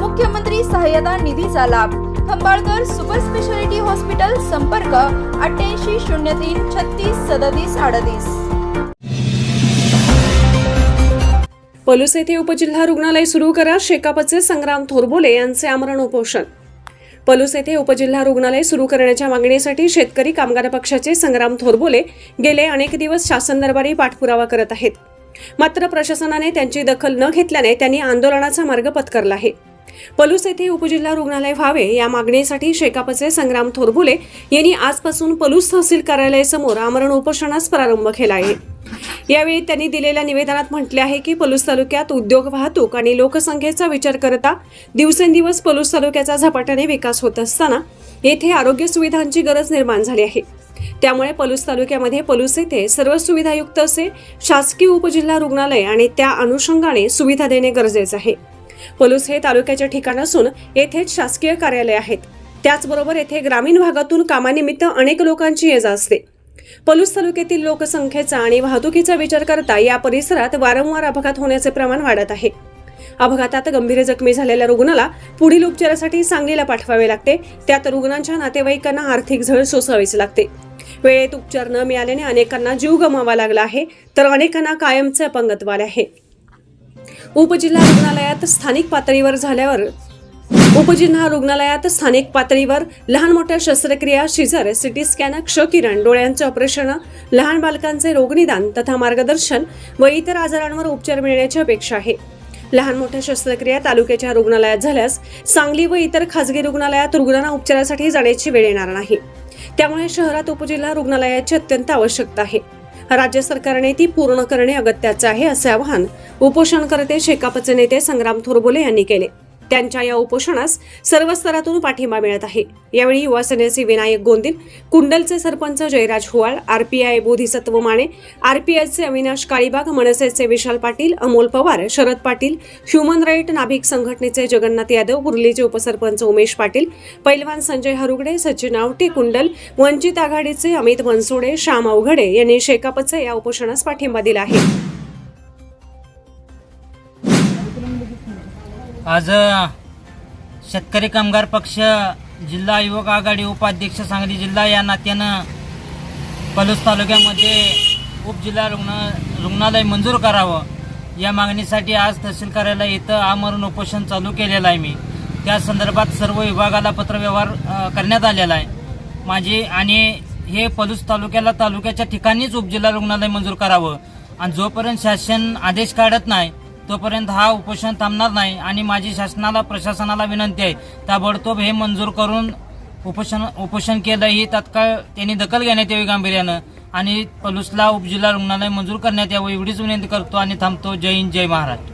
मुख्यमंत्री सहाय्यता निधीचा लाभ. खंबाळकर सुपर स्पेशालिटी हॉस्पिटल संपर्क अठ्ठ्याऐंशी शून्य तीन छत्तीस सदतीस अडतीस. पलूस येथे उपजिल्हा रुग्णालय सुरू करा. शेकापचे संग्राम थोरबोले यांचे आमरण उपोषण. पलूस येथे उपजिल्हा रुग्णालय सुरू करण्याच्या मागणीसाठी शेतकरी कामगार पक्षाचे संग्राम थोरबोले गेले अनेक दिवस शासन दरबारी पाठपुरावा करत आहेत. मात्र प्रशासनाने त्यांची दखल न घेतल्याने त्यांनी आंदोलनाचा मार्ग पत्करला आहे. पलूस येथे उपजिल्हा रुग्णालय व्हावे या मागणीसाठी शेकापचे संग्राम थोरबुले यांनी आजपासून पलूस तहसील कार्यालयासमोर आमरण उपोषणास प्रारंभ केला आहे. यावेळी त्यांनी दिलेल्या निवेदनात म्हटले आहे की पलूस तालुक्यात उद्योग वाहतूक आणि लोकसंख्येचा विचार करता दिवसेंदिवस पलूस तालुक्याचा झपाट्याने विकास होत असताना येथे आरोग्य सुविधांची गरज निर्माण झाली आहे. त्यामुळे पलूस तालुक्यामध्ये पलूस येथे सर्व सुविधायुक्त असे शासकीय उपजिल्हा रुग्णालय आणि त्या अनुषंगाने सुविधा देणे गरजेचे आहे. पलूस हे तालुक्याचे ठिकाण असून येथेच शासकीय कार्यालय आहेत. त्याचबरोबर येथे ग्रामीण भागातून कामानिमित्त अनेक लोकांची ये जा असते. पलूस तालुक्यातील लोकसंख्येचा आणि वाहतुकीचा विचार करता या परिसरात वारंवार अपघात होण्याचे प्रमाण वाढत आहे. अपघातात गंभीर जखमी झालेल्या रुग्णाला पुढील उपचारासाठी सांगलीला पाठवावे लागते. त्यात रुग्णांच्या नातेवाईकांना आर्थिक झळ सोसावीच लागते. वेळेत उपचार न मिळाल्याने अनेकांना जीव गमावा लागला आहे तर अनेकांना कायमचे अपंगत्व आले आहे. उपजिल्हा रुग्णालयात स्थानिक पातळीवर झाल्यावर उपजिल्हा रुग्णालयात स्थानिक पातळीवर लहान मोठ्या शस्त्रक्रिया शिजर सिटी स्कॅन क्षकिरण डोळ्यांचे ऑपरेशन लहान बालकांचे रोगनिदान तथा मार्गदर्शन व इतर आजारांवर उपचार मिळण्याची अपेक्षा आहे. लहान मोठ्या शस्त्रक्रिया तालुक्याच्या रुग्णालयात झाल्यास सांगली व इतर खासगी रुग्णालयात रुग्णांना उपचारासाठी जाण्याची वेळ येणार नाही. त्यामुळे शहरात उपजिल्हा रुग्णालयाची अत्यंत आवश्यकता आहे. राज्य सरकारने ती पूर्ण करणे अगत्याचं आहे असे आवाहन उपोषणकर्ते शेकापचे नेते संग्राम थोरबोले यांनी केले. त्यांच्या या उपोषणास सर्व स्तरातून पाठिंबा मिळत आहे. यावेळी युवा सेनेचे विनायक गोंदिल कुंडलचे सरपंच जयराज हुवाळ आरपीआय बोधिसत्व माने आरपीआयचे अविनाश काळीबाग मनसेचे विशाल पाटील अमोल पवार शरद पाटील ह्युमन राईट नाभिक संघटनेचे जगन्नाथ यादव कुर्लीचे उपसरपंच उमेश पाटील पैलवान संजय हरुगडे सचिन आवटे कुंडल वंचित आघाडीचे अमित बनसोडे श्याम अवघडे यांनी शेकापचे या उपोषणास पाठिंबा दिला आहे. आज शेतकरी कामगार पक्ष जिल्हा युवक आघाडी उपाध्यक्ष सांगली जिल्हा या नात्यानं पलूस तालुक्यामध्ये उपजिल्हा रुग्ण रुग्णालय मंजूर करावं. या मागणीसाठी आज तहसील कार्यालय इथं आमरण उपोषण चालू केलेलं आहे मी. त्या संदर्भात सर्व विभागाला पत्रव्यवहार करण्यात आलेला आहे. माझी आणि हे पलूस तालुक्याला तालुक्याच्या ठिकाणीच उपजिल्हा रुग्णालय मंजूर करावं. आणि जोपर्यंत शासन आदेश काढत नाही तोपर्यंत हा उपोषण थांबणार नाही आणि माझी शासनाला प्रशासनाला विनंती आहे. ताबडतोब हे मंजूर करून उपोषण उपोषण केलं ही तात्काळ त्यांनी दखल घेण्यात यावी गांभीर्यानं. आणि पलूसला उपजिल्हा रुग्णालय मंजूर करण्यात यावं एवढीच विनंती करतो आणि थांबतो. जय हिंद जय महाराष्ट्र.